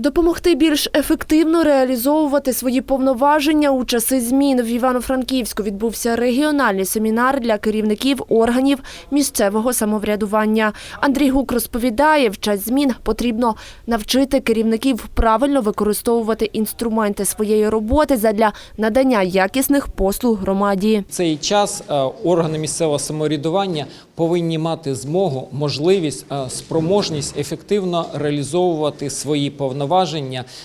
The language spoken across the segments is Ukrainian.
Допомогти більш ефективно реалізовувати свої повноваження у часи змін в Івано-Франківську відбувся регіональний семінар для керівників органів місцевого самоврядування. Андрій Гук розповідає, в час змін потрібно навчити керівників правильно використовувати інструменти своєї роботи задля надання якісних послуг громаді. Цей час е, органи місцевого самоврядування повинні мати змогу, можливість, е, спроможність ефективно реалізовувати свої повноваження,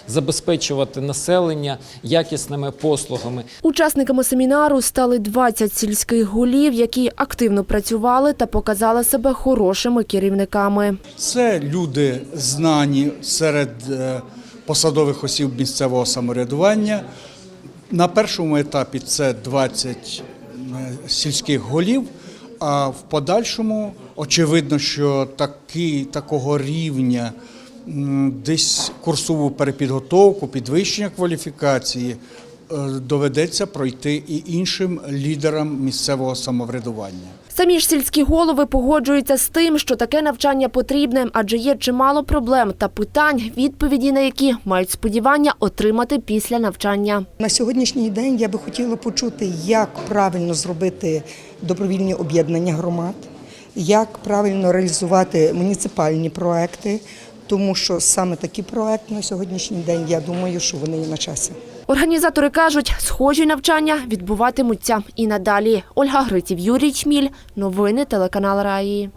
забезпечувати населення якісними послугами. Учасниками семінару стали 20 сільських голів, які активно працювали та показали себе хорошими керівниками. Це люди знані серед е, посадових осіб місцевого самоврядування. На першому етапі це 20 е, сільських голів, а в подальшому очевидно, що такі, такого рівня десь курсову перепідготовку, підвищення кваліфікації е, доведеться пройти і іншим лідерам місцевого самоврядування. Самі ж сільські голови погоджуються з тим, що таке навчання потрібне, адже є чимало проблем та питань, відповіді на які мають сподівання отримати після навчання. На сьогоднішній день я би хотіла почути, як правильно зробити добровільні об'єднання громад, як правильно реалізувати муніципальні проекти, тому що саме такі проекти на сьогоднішній день, я думаю, що вони є на часі. Організатори кажуть, схожі навчання відбуватимуться і надалі. Ольга Гриців, Юрій Чміль. Новини телеканал Раї.